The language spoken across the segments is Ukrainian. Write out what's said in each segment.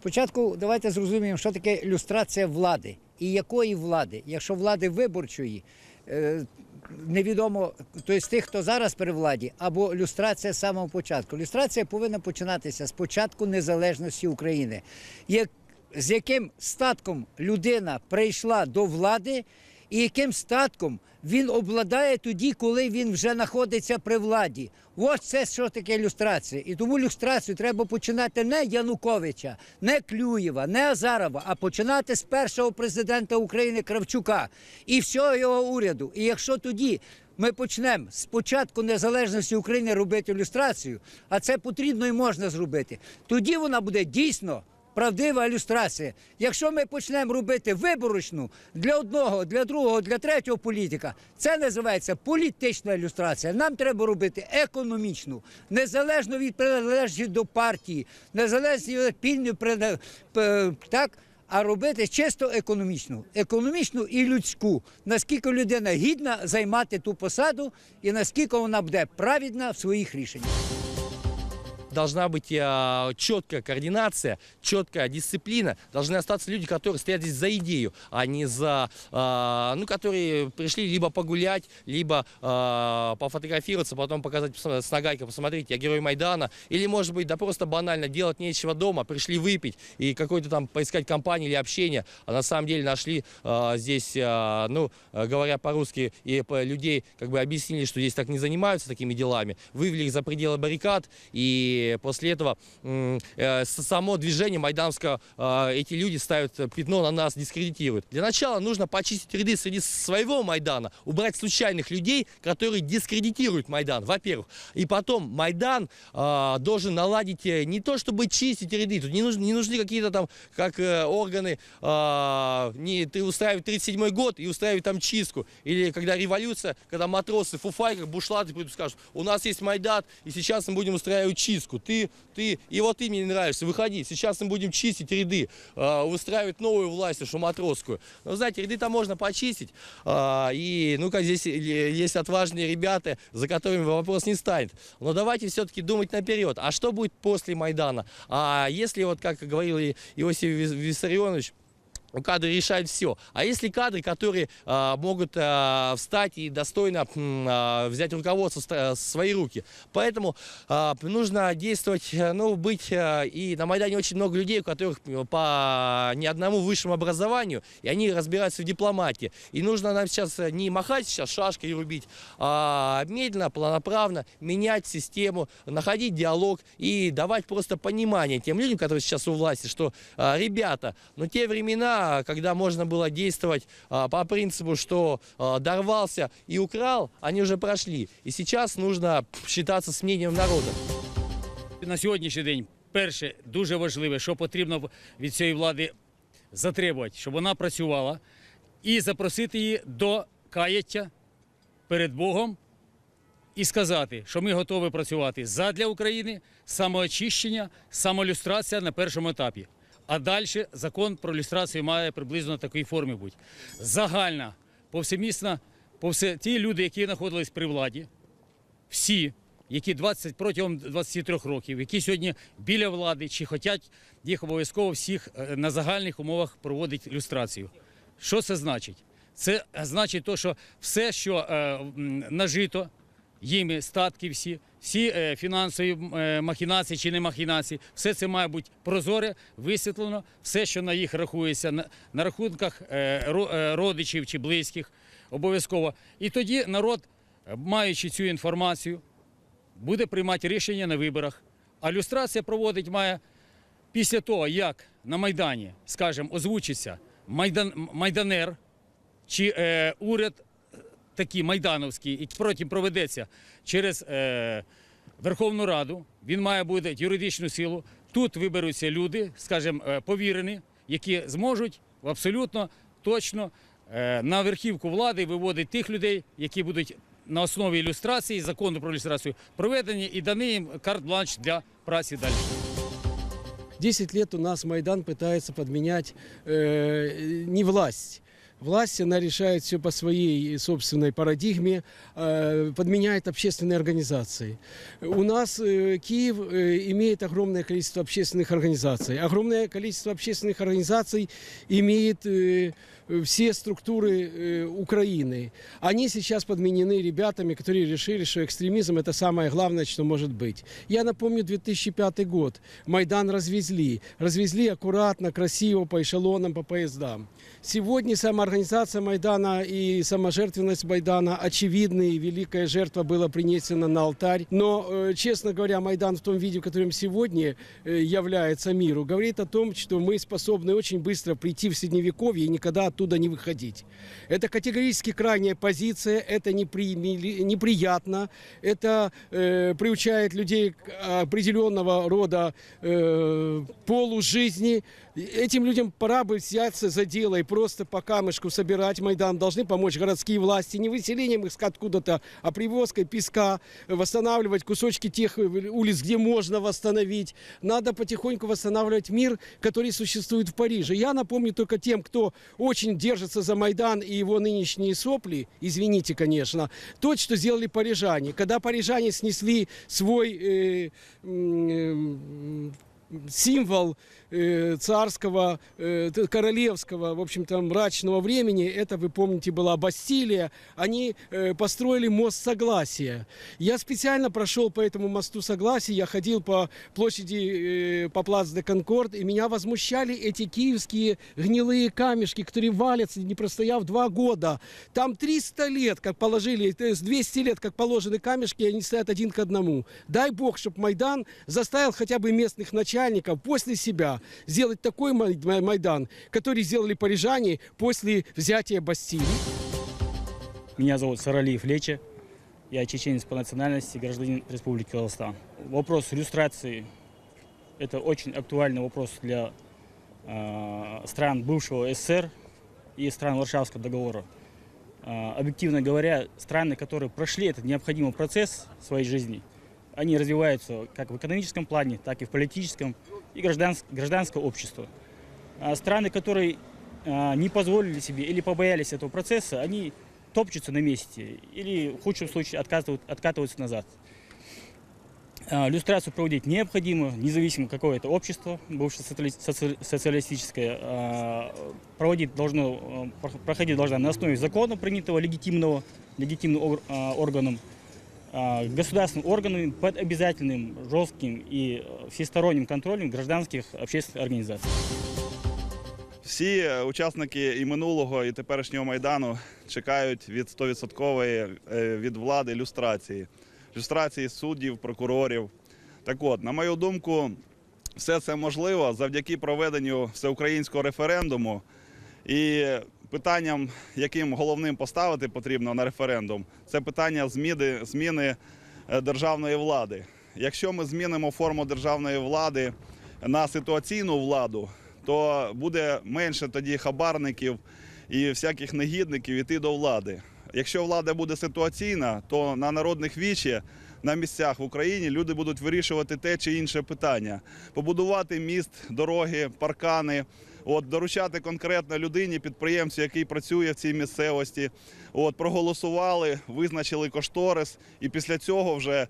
Спочатку давайте зрозуміємо, що таке люстрація влади і якої влади. Якщо влади виборчої, е, невідомо, тобто тих, хто зараз при владі, або люстрація з самого початку. Люстрація повинна починатися з початку незалежності України. Як, з яким статком людина прийшла до влади, і яким статком він обладає тоді, коли він вже знаходиться при владі. Ось це що таке люстрація. І тому люстрацію треба починати не Януковича, не Клюєва, не Азарова, а починати з першого президента України Кравчука і всього його уряду. І якщо тоді ми почнемо з початку незалежності України робити люстрацію, а це потрібно і можна зробити, тоді вона буде дійсно правдива ілюстрація. Якщо ми почнемо робити виборочну для одного, для другого, для третього політика, це називається політична ілюстрація. Нам треба робити економічну, незалежно від приналежності до партії, незалежно від пільної так. А робити чисто економічну, економічну і людську. Наскільки людина гідна займати ту посаду, і наскільки вона буде праведна в своїх рішеннях. Должна быть э, четкая координация, четкая дисциплина. Должны остаться люди, которые стоят здесь за идею, а не за, э, ну, которые пришли либо погулять, либо э, пофотографироваться, потом показать с нагайкой, посмотрите, я герой Майдана. Или, может быть, да просто банально делать нечего дома, пришли выпить и какой-то там поискать компанию или общение, а на самом деле нашли э, здесь, э, ну, э, говоря по-русски, и по- людей как бы объяснили, что здесь так не занимаются такими делами, вывели их за пределы баррикад, и после этого э, само движение майдановское, э, эти люди ставят пятно на нас, дискредитируют. Для начала нужно почистить ряды среди своего Майдана, убрать случайных людей, которые дискредитируют Майдан, во-первых. И потом Майдан э, должен наладить э, не то, чтобы чистить ряды, тут не нужны, не нужны какие-то там, как э, органы, э, не, ты устраиваешь 37 год и устраивать там чистку. Или когда революция, когда матросы, фуфайках, бушлаты придут скажут, у нас есть Майдан, и сейчас мы будем устраивать чистку. Ты, ты, и вот ты мне не нравишься, выходи, сейчас мы будем чистить ряды, э, устраивать новую власть, уж матросскую. Но знаете, ряды-то можно почистить, а, и, ну, как здесь э, есть отважные ребята, за которыми вопрос не станет. Но давайте все-таки думать наперед. А что будет после Майдана? А если, вот как говорил и Иосиф Вис- Виссарионович, Кадры решают все. А если кадры, которые а, могут а, встать и достойно а, взять руководство ста- в свои руки. Поэтому а, нужно действовать, э, ну, быть... а, и на Майдане очень много людей, у которых по ни одному высшему образованию, и они разбираются в дипломатии. И нужно нам сейчас э, не махать сейчас шашкой и рубить, а медленно, планоправно менять систему, находить диалог и давать просто понимание тем людям, которые сейчас у власти, что, а, ребята, ну те времена, когда можно было действовать а, по принципу, что а, дорвался и украл, они уже прошли. И сейчас нужно считаться с мнением народа. На сьогоднішній день, перше, дуже важливе, що потрібно від цієї влади затребувати, щоб вона працювала і запросити її до каяття перед Богом і сказати, що ми готові працювати задля України, самоочищення, самолюстрація на першому етапі. А далі закон про люстрацію має приблизно в такій формі бути. Загальна, повсемісна, повсе, ті люди, які знаходились при владі, всі, які 20, протягом 23 років, які сьогодні біля влади чи хочуть їх обов'язково всіх е, на загальних умовах проводить люстрацію. Що це значить? Це значить, то, що все, що е, нажито їми, статки всі, всі е, фінансові е, махінації чи не махінації, все це має бути прозоре, висвітлено, все, що на їх рахується на, рахунках е, ро- родичів чи близьких, обов'язково. І тоді народ, маючи цю інформацію, буде приймати рішення на виборах. А люстрація проводить має після того, як на Майдані, скажімо, озвучиться майдан, майданер чи е, уряд такий майдановський, і потім проведеться через е, Верховну Раду, він має бути юридичну силу. Тут виберуться люди, скажімо, е, повірені, які зможуть абсолютно точно е, на верхівку влади виводити тих людей, які будуть на основі ілюстрації, закону про ілюстрацію проведені і даний їм карт-бланш для праці далі. 10 лет у нас Майдан пытается подменять э, не власть, власть, она решает все по своей собственной парадигме, э, подменяет общественные организации. У нас э, Киев э, имеет огромное количество общественных организаций. Огромное количество общественных организаций имеет э, все структуры э, Украины. Они сейчас подменены ребятами, которые решили, что экстремизм это самое главное, что может быть. Я напомню 2005 год. Майдан развезли. Развезли аккуратно, красиво, по эшелонам, по поездам. Сегодня самоорганизация Майдана и саможертвенность Майдана очевидны, и великая жертва была принесена на алтарь. Но, э, честно говоря, Майдан в том виде, в котором сегодня э, является миру, говорит о том, что мы способны очень быстро прийти в Средневековье и никогда оттуда не выходить. Это категорически крайняя позиция, это непри- неприятно, это э, приучает людей к определенного рода э, полу жизни. Этим людям пора бы взяться за дело и просто по камешку собирать Майдан. Должны помочь городские власти не выселением их откуда-то, а привозкой песка, восстанавливать кусочки тех улиц, где можно восстановить. Надо потихоньку восстанавливать мир, который существует в Париже. Я напомню только тем, кто очень держится за Майдан и его нынешние сопли, извините, конечно, то, что сделали парижане. Когда парижане снесли свой э, э, символ э, царского, э, королевского, в общем-то, мрачного времени, это, вы помните, была Бастилия, они э, построили мост Согласия. Я специально прошел по этому мосту Согласия, я ходил по площади, по плац де Конкорд, и меня возмущали эти киевские гнилые камешки, которые валятся, не простояв два года. Там 300 лет, как положили, то есть 200 лет, как положены камешки, они стоят один к одному. Дай бог, чтобы Майдан заставил хотя бы местных начальников после себя сделать такой Май- Май- Майдан, который сделали парижане после взятия Бастилии. Меня зовут Саралиев Лече. Я чеченец по национальности, гражданин Республики Казахстан. Вопрос иллюстрации – это очень актуальный вопрос для э, стран бывшего СССР и стран Варшавского договора. Э, объективно говоря, страны, которые прошли этот необходимый процесс в своей жизни, они развиваются как в экономическом плане, так и в политическом и гражданс- гражданское общество. А страны, которые а, не позволили себе или побоялись этого процесса, они топчутся на месте или в худшем случае откатывают- откатываются назад. А, Люстрацию проводить необходимо, независимо какое это общество, бывшее социали- соци- социалистическое, а, проводить должно, а, про- проходить должна на основе закона, принятого легитимного, легитимным а, органом, государственным органами под обязательным, жестким и э, всесторонним контролем гражданских общественных организаций. Всі е, учасники і минулого, і теперішнього майдану чекають від 100% е, від влади люстрації. Люстрації суддів, прокурорів. Так от, на мою думку, все це можливо завдяки проведенню всеукраїнського референдуму. І питанням, яким головним поставити потрібно на референдум, це питання зміни, зміни е, державної влади. Якщо ми змінимо форму державної влади на ситуаційну владу, то буде менше тоді хабарників і всяких негідників іти до влади. Якщо влада буде ситуаційна, то на народних вічі на місцях в Україні люди будуть вирішувати те чи інше питання: побудувати міст, дороги, паркани. От доручати конкретно людині, підприємцю, який працює в цій місцевості. От проголосували, визначили кошторис, і після цього вже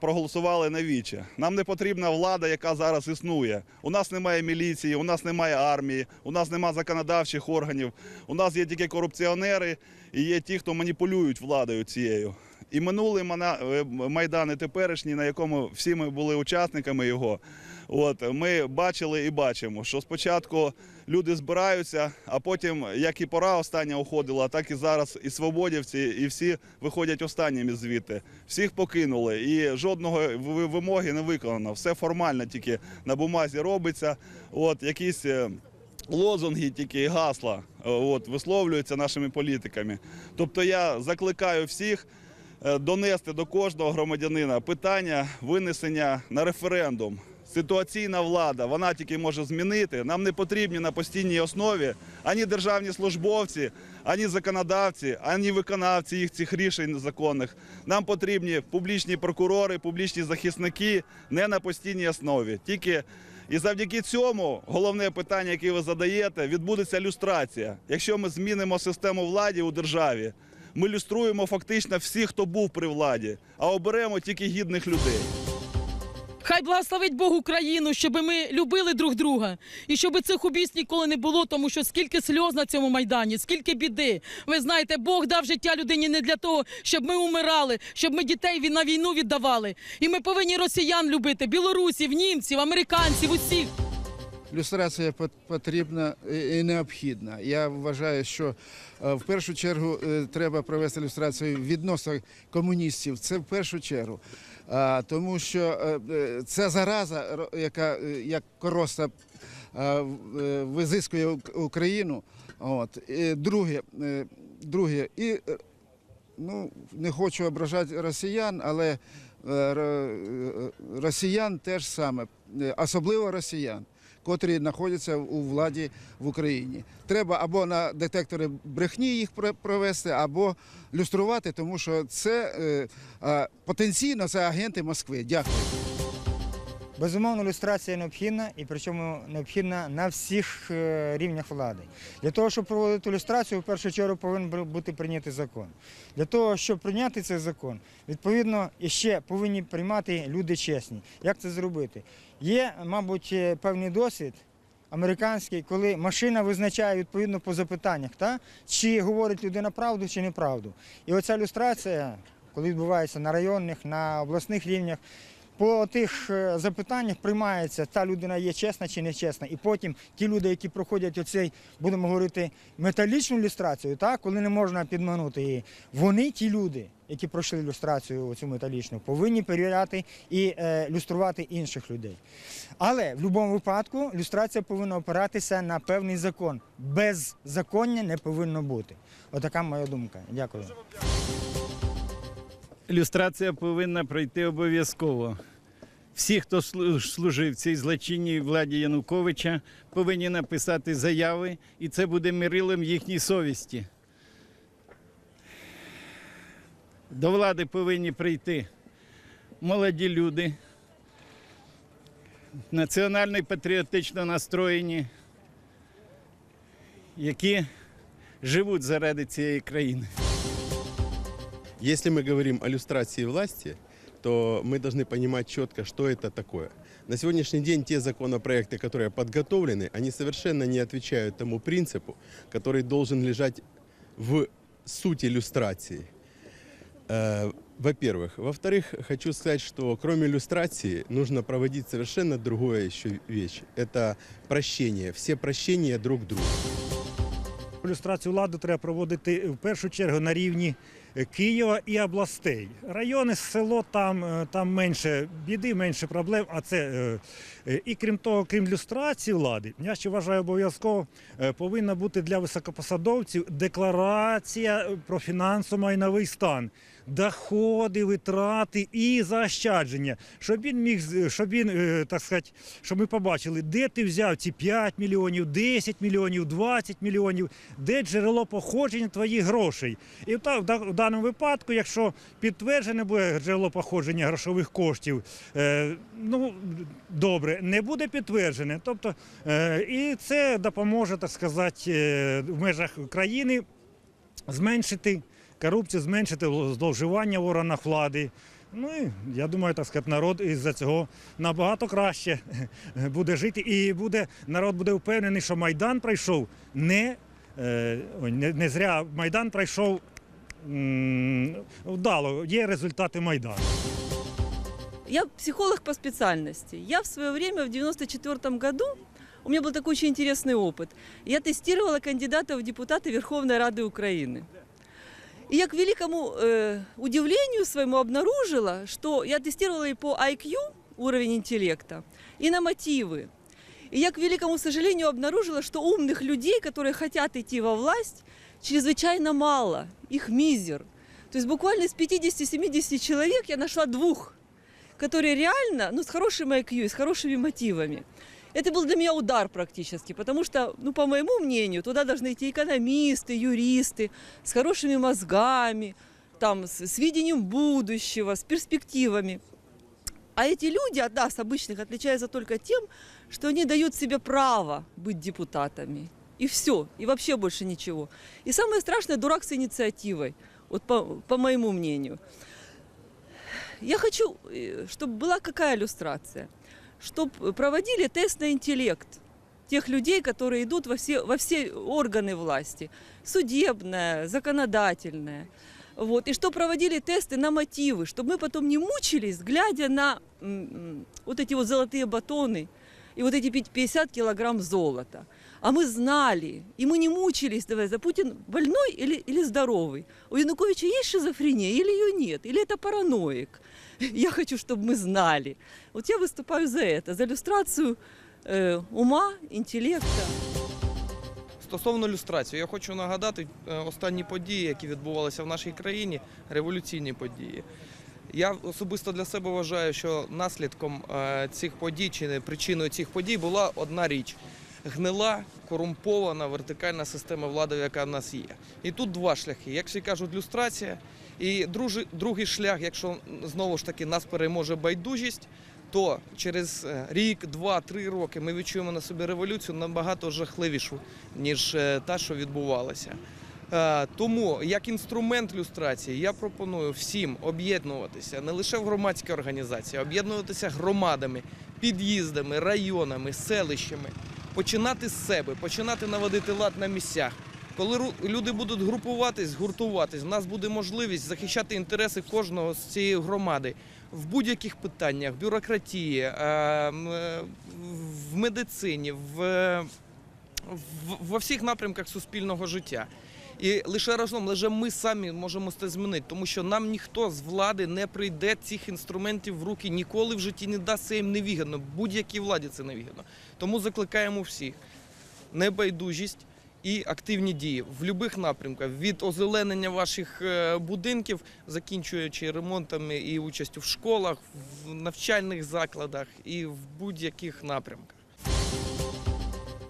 проголосували на віче. Нам не потрібна влада, яка зараз існує. У нас немає міліції, у нас немає армії, у нас немає законодавчих органів. У нас є тільки корупціонери і є ті, хто маніпулюють владою цією. І минулий е, майдан, і теперішній, на якому всі ми були учасниками його. От ми бачили і бачимо, що спочатку люди збираються, а потім, як і пора остання уходила, так і зараз і свободівці, і всі виходять останніми звідти. Всіх покинули, і жодного вимоги не виконано. Все формально тільки на бумазі робиться. От якісь. е, Лозунги тільки гасла е, от, висловлюються нашими політиками. Тобто я закликаю всіх е, донести до кожного громадянина питання винесення на референдум ситуаційна влада, вона тільки може змінити. Нам не потрібні на постійній основі ані державні службовці, ані законодавці, ані виконавці їх цих рішень законних. Нам потрібні публічні прокурори, публічні захисники не на постійній основі. Тільки і завдяки цьому головне питання, яке ви задаєте, відбудеться люстрація. Якщо ми змінимо систему влади у державі, ми люструємо фактично всіх, хто був при владі, а оберемо тільки гідних людей. Хай благословить Бог Україну, щоб ми любили друг друга і щоб цих убійств ніколи не було, тому що скільки сльоз на цьому майдані, скільки біди. Ви знаєте, Бог дав життя людині не для того, щоб ми умирали, щоб ми дітей на війну віддавали. І ми повинні росіян любити, білорусів, німців, американців, усіх. Люстрація пот- потрібна і необхідна. Я вважаю, що е, в першу чергу е, треба провести люстрацію відносно комуністів. Це в першу чергу. Тому що е, ця зараза, яка як короста визискує Україну. От. Друге, друге, і ну, не хочу ображати росіян, але ро- росіян теж саме, особливо росіян, котрі знаходяться у владі в Україні. Треба або на детектори брехні їх про- провести, або люструвати, тому що це е, потенційно це агенти Москви. Дякую. Безумовно, люстрація необхідна і причому необхідна на всіх е, рівнях влади. Для того, щоб проводити люстрацію, в першу чергу повинен бути прийнятий закон. Для того, щоб прийняти цей закон, відповідно, іще повинні приймати люди чесні. Як це зробити? Є, мабуть, е, певний досвід. Американський, коли машина визначає відповідно по запитаннях, та? чи говорить людина правду, чи неправду. І оця люстрація, коли відбувається на районних, на обласних рівнях, по тих е, запитаннях приймається, та людина є чесна чи не чесна. І потім ті люди, які проходять оцей, будемо говорити, металічну люстрацію, так, коли не можна підманути її, вони, ті люди, які пройшли люстрацію цю металічну, повинні перевіряти і е, люструвати інших людей. Але в будь-якому випадку люстрація повинна опиратися на певний закон. Беззаконня не повинно бути. Отака моя думка. Дякую. Люстрація повинна пройти обов'язково. Всі, хто служив цій злочинній владі Януковича, повинні написати заяви, і це буде мирилом їхній совісті. До влади повинні прийти молоді люди, національно патріотично настроєні, які живуть заради цієї країни. Если мы говорим о люстрации власти, то мы должны понимать четко, что это такое. На сегодняшний день те законопроекты, которые подготовлены, они совершенно не отвечают тому принципу, который должен лежать в сути люстрации. Э, Во-первых. Во-вторых, хочу сказать, что кроме люстрации нужно проводить совершенно другое еще вещь. Это прощение. Все прощения друг другу. Люстрацію влади треба проводити в першу чергу на рівні е, Києва і областей. Райони, село там, е, там менше біди, менше проблем. А це е, е, і крім того, крім люстрації влади, я ще вважаю, обов'язково е, повинна бути для високопосадовців декларація е, про фінансово-майновий стан. Доходи, витрати і заощадження, щоб він міг щоб він, е, так сказати, щоб ми побачили, де ти взяв ці 5 мільйонів, 10 мільйонів, 20 мільйонів, де джерело походження твоїх грошей. І в, даному випадку, якщо підтверджене буде джерело походження грошових коштів, е, ну добре, не буде підтверджене. Тобто, е, і це допоможе, так сказати, в межах країни зменшити корупцію, зменшити зловживання в органах влади. Ну і я думаю, так сказати, народ із-за цього набагато краще буде жити. І буде, народ буде впевнений, що Майдан пройшов не, е, ой, не, не зря Майдан пройшов м, вдало. Є результати Майдану. Я психолог по специальности. Я в свое время, в 94 году, у меня был такой очень интересный опыт. Я тестировала кандидата в депутаты Верховной Рады Украины. И я к великому э, удивлению своему обнаружила, что я тестировала и по IQ, уровень интеллекта, и на мотивы. И я, к великому сожалению, обнаружила, что умных людей, которые хотят идти во власть, чрезвычайно мало. Их мизер. То есть буквально из 50-70 человек я нашла двух которые реально, ну, с хорошим IQ с хорошими мотивами. Это был для меня удар практически, потому что, ну, по моему мнению, туда должны идти экономисты, юристы с хорошими мозгами, там, с, с видением будущего, с перспективами. А эти люди от нас, обычных, отличаются только тем, что они дают себе право быть депутатами. И все, и вообще больше ничего. И самое страшное, дурак с инициативой, вот по, по моему мнению. Я хочу, чтобы была какая иллюстрация, чтобы проводили тест на интеллект тех людей, которые идут во все, во все органы власти, судебная, законодательная. Вот. И что проводили тесты на мотивы, чтобы мы потом не мучились, глядя на м, м, вот эти вот золотые батоны и вот эти пи- 50 килограмм золота. А мы знали, и мы не мучились, давай, за Путин больной или, или здоровый. У Януковича есть шизофрения или ее нет, или это параноик. Я хочу, чтобы мы знали. Вот я выступаю за это, за иллюстрацию э, ума, интеллекта. Стосовно люстрації, я хочу нагадати е, останні події, які відбувалися в нашій країні, революційні події. Я особисто для себе вважаю, що наслідком е, цих подій чи не причиною цих подій була одна річ: гнила, корумпована вертикальна система влади, яка в нас є. І тут два шляхи. Як всі кажуть, люстрація. І другий шлях, якщо знову ж таки нас переможе байдужість, то через е, рік, два, три роки ми відчуємо на собі революцію набагато жахливішу, ніж е, та, що відбувалася. Е, Тому як інструмент люстрації я пропоную всім об'єднуватися не лише в громадські організації, а об'єднуватися громадами, під'їздами, районами, селищами, починати з себе, починати наводити лад на місцях. Коли люди будуть групуватись, гуртуватись, в нас буде можливість захищати інтереси кожного з цієї громади в будь-яких питаннях, бюрократії, е, е, в медицині, в, во всіх напрямках суспільного життя. І лише разом, лише ми самі можемо це змінити, тому що нам ніхто з влади не прийде цих інструментів в руки, ніколи в житті не дасть це їм невигідно. Будь-якій владі це невигідно. Тому закликаємо всіх небайдужість і активні дії в будь-яких напрямках від озеленення ваших е, будинків, закінчуючи ремонтами і участю в школах, в навчальних закладах і в будь-яких напрямках.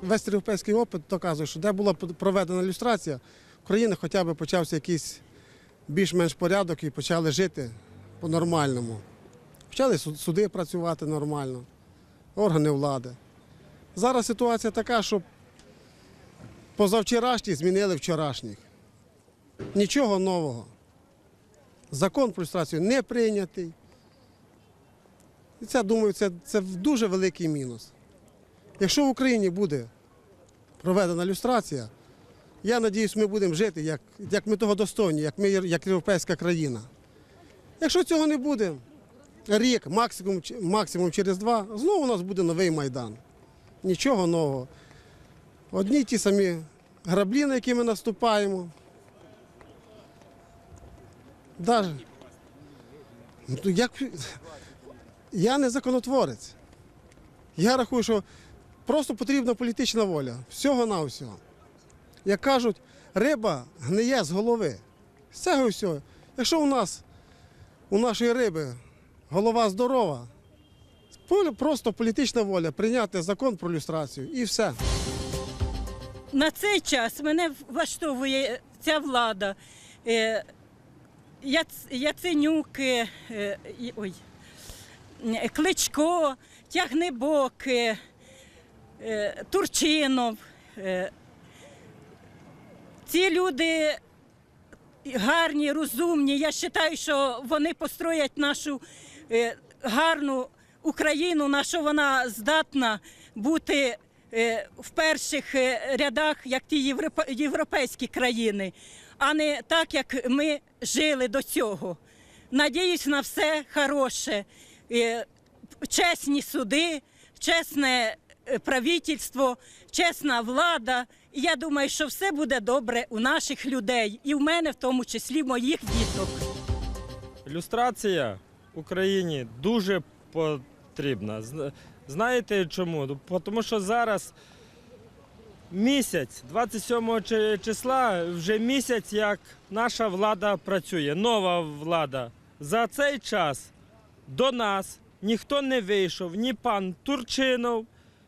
Весь європейський опит доказує, що де була проведена ілюстрація, в країні хоча б почався якийсь більш-менш порядок і почали жити по-нормальному. Почали суди працювати нормально, органи влади. Зараз ситуація така, що позавчорашні змінили вчорашніх. Нічого нового. Закон про ілюстрацію не прийнятий. І це, думаю, це, це дуже великий мінус. Якщо в Україні буде проведена люстрація, я сподіваюся, ми будемо жити, як, як ми того достойні, як ми як європейська країна. Якщо цього не буде, рік, максимум, максимум через два, знову у нас буде новий Майдан. Нічого нового. Одні ті самі граблі, на які ми наступаємо. Даже, Ну, як, я не законотворець. Я рахую, що просто потрібна політична воля. Всього на всього. Як кажуть, риба гниє з голови. З цього всього. Якщо у нас, у нашої риби голова здорова, просто політична воля прийняти закон про люстрацію і все. На цей час мене влаштовує ця влада. Е, Яценюк, е, ой, е, Кличко, Тягнебок, Турчинов. Ці люди гарні, розумні. Я вважаю, що вони построять нашу е, гарну Україну, на що вона здатна бути е, в перших е, рядах, як ті європейські країни, а не так, як ми жили до цього. Надіюсь на все хороше, чесні суди, чесне правительство, чесна влада. І я думаю, що все буде добре у наших людей, і в мене, в тому числі, моїх діток. Люстрація Україні дуже потрібна. Знаєте чому? Тому що зараз місяць, 27 чи- числа, вже місяць, як наша влада працює, нова влада. За цей час до нас ніхто не вийшов, ні пан Турчинов,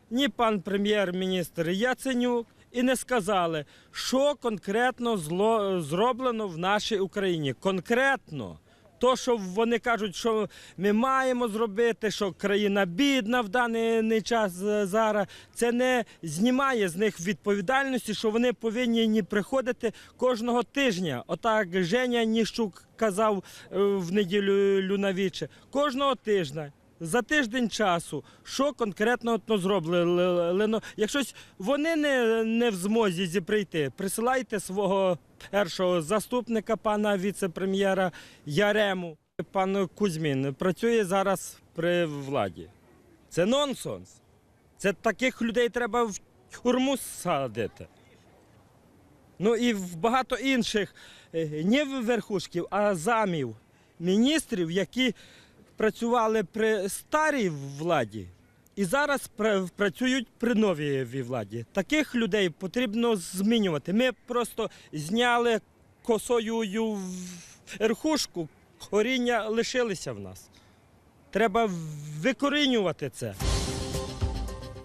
ні пан прем'єр-міністр Яценюк, і не сказали, що конкретно зло, зроблено в нашій Україні. Конкретно. То, що вони кажуть, що ми маємо зробити, що країна бідна в даний час е, зараз, це не знімає з них відповідальності, що вони повинні приходити кожного тижня. Отак Женя Ніщук казав е, в неділю Люнавіче. Кожного тижня. За тиждень часу, що конкретно от зроблено. Якщо вони не, не в змозі зі прийти, присилайте свого першого заступника, пана віце-прем'єра Ярему. Пан Кузьмін працює зараз при владі. Це нонсенс. Це таких людей треба в тюрму садити. Ну і в багато інших е, не верхушків, а замів міністрів, які працювали при старій владі і зараз працюють при новій владі. Таких людей потрібно змінювати. Ми просто зняли косою верхушку, коріння лишилися в нас. Треба викорінювати це.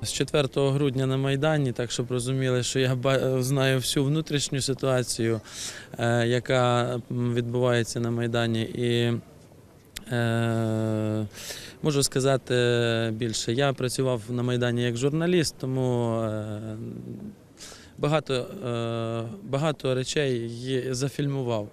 З 4 грудня на Майдані, так щоб розуміли, що я знаю всю внутрішню ситуацію, е, яка відбувається на Майдані. І можу сказати більше. Я працював на Майдані як журналіст, тому е, багато, е, багато речей зафільмував.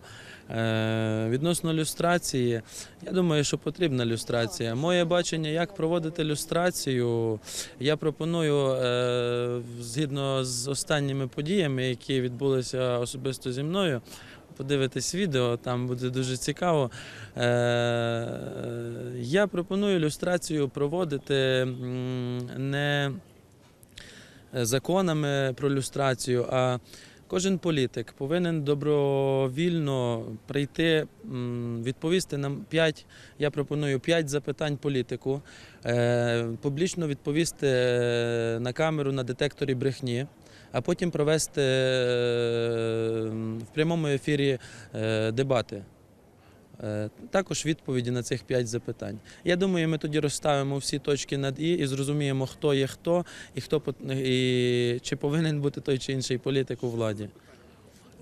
Е, Відносно люстрації, я думаю, що потрібна люстрація. Моє бачення, як проводити люстрацію, я пропоную е, згідно з останніми подіями, які відбулися особисто зі мною. Подивитись відео, там буде дуже цікаво. Е, я пропоную люстрацію проводити не законами про люстрацію, а Кожен політик повинен добровільно прийти, відповісти нам п'ять. я пропоную п'ять запитань політику, е, публічно відповісти е, на камеру на детекторі брехні, а потім провести е, в прямому ефірі дебати. Е, Також відповіді на цих п'ять запитань. Я думаю, ми тоді розставимо всі точки над і і зрозуміємо, хто є хто, і хто і чи повинен бути той чи інший політик у владі.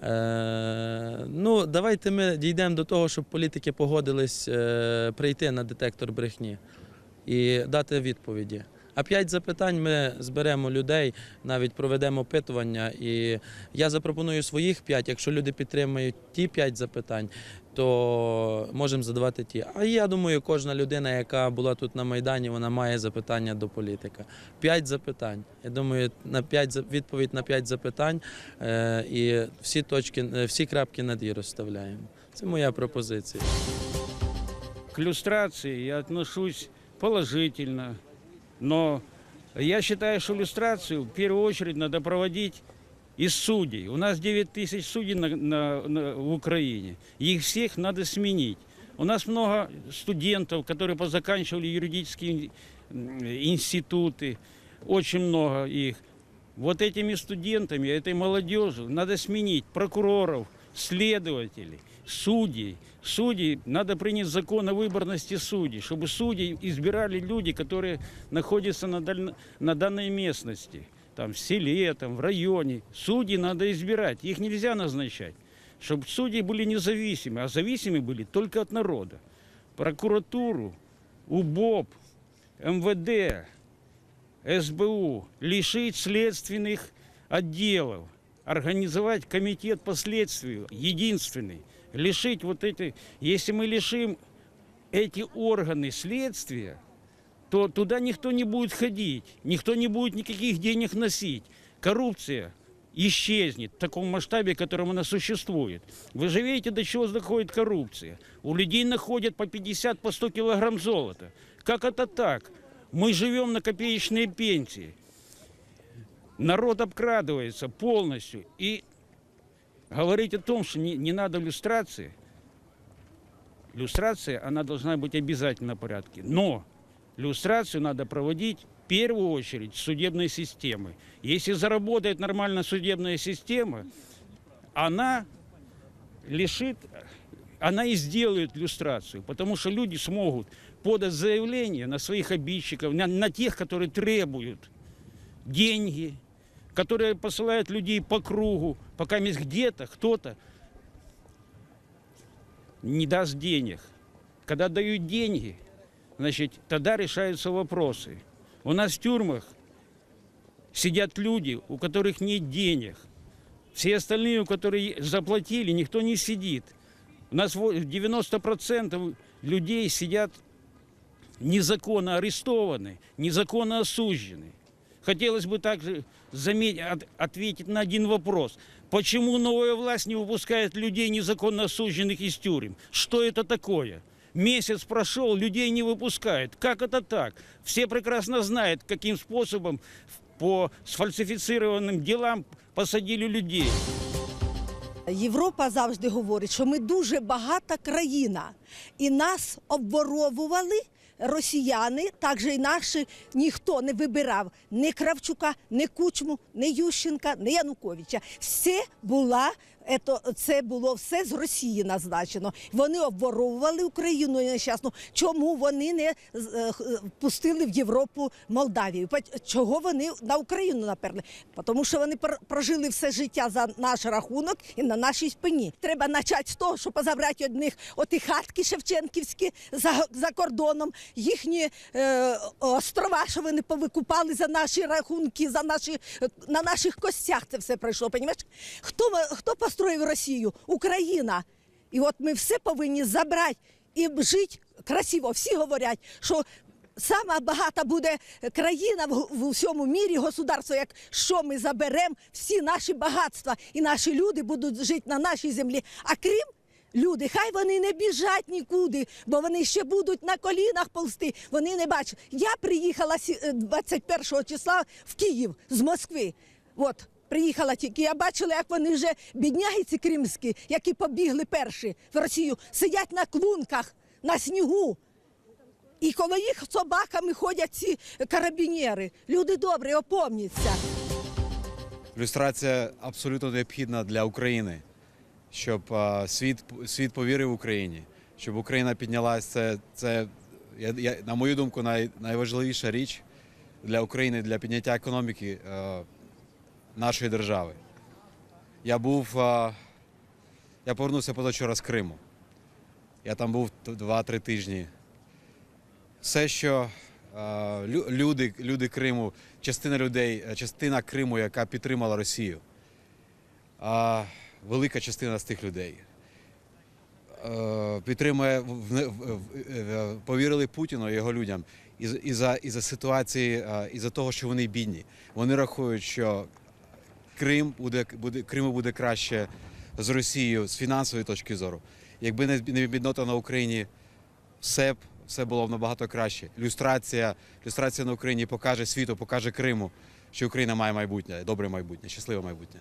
Е, ну, давайте ми дійдемо до того, щоб політики погодились е, прийти на детектор брехні і дати відповіді. А п'ять запитань ми зберемо людей, навіть проведемо опитування. І я запропоную своїх п'ять. Якщо люди підтримують ті п'ять запитань, то можемо задавати ті. А я думаю, кожна людина, яка була тут на Майдані, вона має запитання до політика. П'ять запитань. Я думаю, на п'ять відповідь на п'ять запитань е, і всі точки, е, всі крапки над і розставляємо. Це моя пропозиція. К иллюстрации я отношусь положительно, но я считаю, что иллюстрацию в первую очередь надо проводить из судей. У нас 9 тысяч судей на, на- на- в Украине. Их всех надо сменить. У нас много студентов, которые позаканчивали юридические м, институты, очень много их. Вот этими студентами, этой молодежью надо сменить прокуроров, следователей, судей. Судей, надо принять закон о выборности судей, чтобы судей избирали люди, которые находятся на, даль- на данной местности, Там, в селе, там, в районе. Судей надо избирать, их нельзя назначать, чтобы судьи были независимы, а зависимы были только от народа. Прокуратуру, УБОП, МВД, СБУ лишить следственных отделов, организовать комитет по следствию, единственный, лишить вот эти, если мы лишим эти органы следствия, то туда никто не будет ходить, никто не будет никаких денег носить. Коррупция исчезнет в таком масштабе, в котором она существует. Вы же видите, до чего доходит коррупция. У людей находят по 50, по 100 килограмм золота. Как это так? Мы живем на копеечные пенсии. Народ обкрадывается полностью. И говорить о том, что не, не надо иллюстрации, иллюстрация, она должна быть обязательно в порядке. Но иллюстрацию надо проводить в первую очередь судебной системы. Если заработает нормально судебная система, она лишит, она и сделает иллюстрацию, потому что люди смогут подать заявление на своих обидчиков, на, на тех, которые требуют деньги, которые посылают людей по кругу, пока где-то кто-то не даст денег. Когда дают деньги, значит, тогда решаются вопросы. У нас в тюрьмах сидят люди, у которых нет денег. Все остальные, у которых заплатили, никто не сидит. У нас во- 90% людей сидят незаконно арестованы, незаконно осуждены. Хотелось бы также заметить, от- ответить на один вопрос. Почему новая власть не выпускает людей незаконно осужденных из тюрем? Что это такое? Месяц прошел, людей не выпускают. Как это так? Все прекрасно знают, каким способом по сфальсифицированным делам посадили людей. Європа завжди говорить, що ми дуже багата країна, і нас обворовували росіяни, так же і наші ніхто не вибирав ні Кравчука, ні Кучму, ні Ющенка, ні Януковича. Все була. це було все з Росії назначено. Вони обворовували Україну нещасну. Чому вони не е, е, пустили в Європу Молдавію? Чого вони на Україну наперли? Тому що вони пр- прожили все життя за наш рахунок і на нашій спині. Треба почати з того, що позабрати одних оті хатки Шевченківські за, за кордоном, їхні е, острова, що вони повикупали за наші рахунки, за наші, е, на наших костях це все пройшло. Понімаєш? Хто, хто построїв Росію? Україна. І от ми все повинні забрати і жити красиво. Всі говорять, що сама багата буде країна в, усьому мірі, государство, якщо ми заберемо всі наші багатства, і наші люди будуть жити на нашій землі. А крім Люди, хай вони не біжать нікуди, бо вони ще будуть на колінах ползти. Вони не бачать. Я приїхала сі- е, 21 числа в Київ з Москви. От приїхала тільки. Я бачила, як вони вже бідняги ці кримські, які побігли перші в Росію, сидять на клунках, на снігу. І коло їх собаками ходять ці карабінєри. Люди добрі, опомніться. Люстрація абсолютно необхідна для України, щоб світ, світ повірив Україні, щоб Україна піднялася. Це, це я, я, на мою думку, най, найважливіша річ для України для підняття економіки нашої держави. Я був, е, я повернувся позавчора з Криму. Я там був 2-3 тижні. Все, що е, люди, люди Криму, частина людей, е, частина Криму, яка підтримала Росію, велика частина з тих людей е, підтримує, в- повірили Путіну і його людям із, із-за, із-за ситуації, е, із-за того, що вони бідні. Вони рахують, що Крим буде, буде, Криму буде краще з Росією з фінансової точки зору. Якби не, біднота на Україні, все все було б набагато краще. Люстрація, люстрація на Україні покаже світу, покаже Криму, що Україна має майбутнє, добре майбутнє, щасливе майбутнє.